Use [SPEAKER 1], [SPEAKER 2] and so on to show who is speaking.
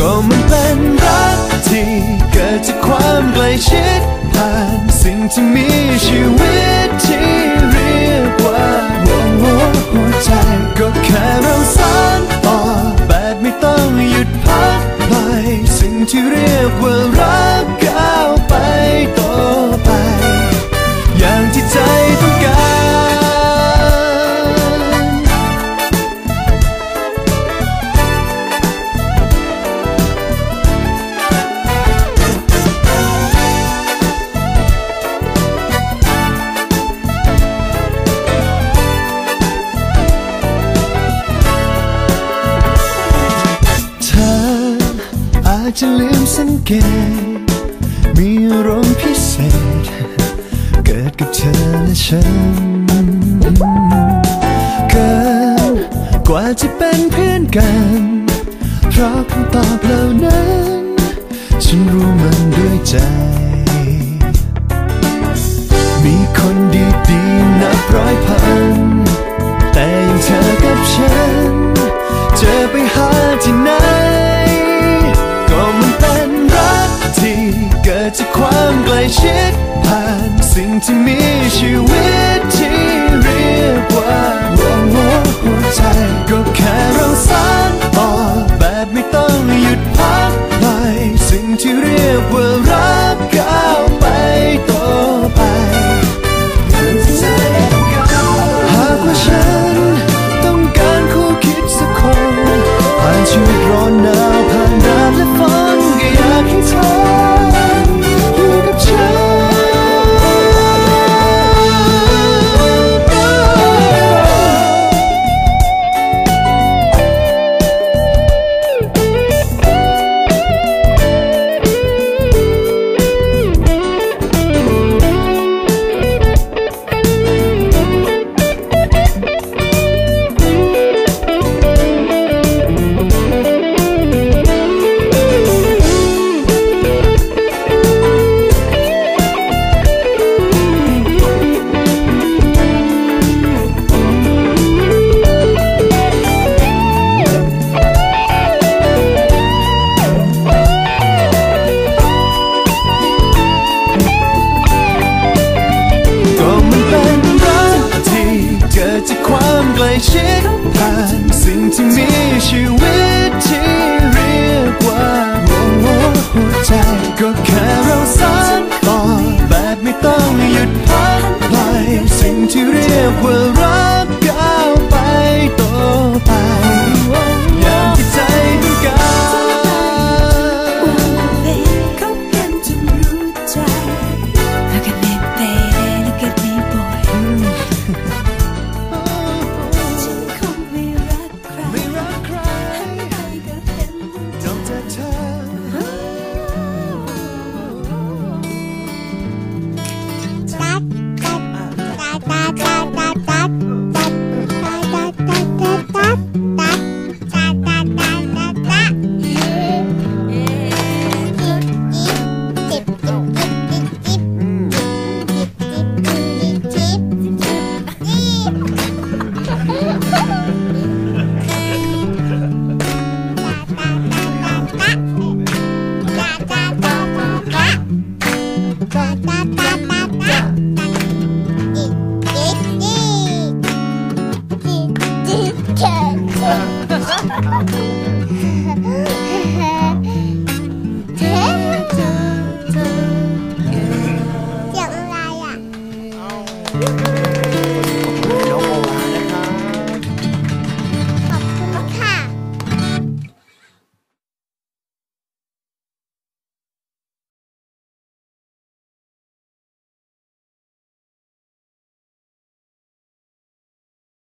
[SPEAKER 1] ก็มันเป็นรักที่เกิดจากความใกล้ชิดผ่านสิ่งที่มีชีวิตที่เรียกว่าหัวหัวใจก็แค่เราสานต่อแบบไม่ต้องหยุดพักไปสิ่งที่เรียกว่ารักก้าวไปต่อไป อย่างที่ใจต้องการ จจะลืมสังเกต มีอารมณ์พิเศษ เกิดกับเธอและฉัน เกินกว่าจะเป็นเพื่อนกัน เพราะคำตอบเหล่านั้น ฉันรู้มันด้วยใจ ชิดผ่านสิ่งที่มีชีวิตาน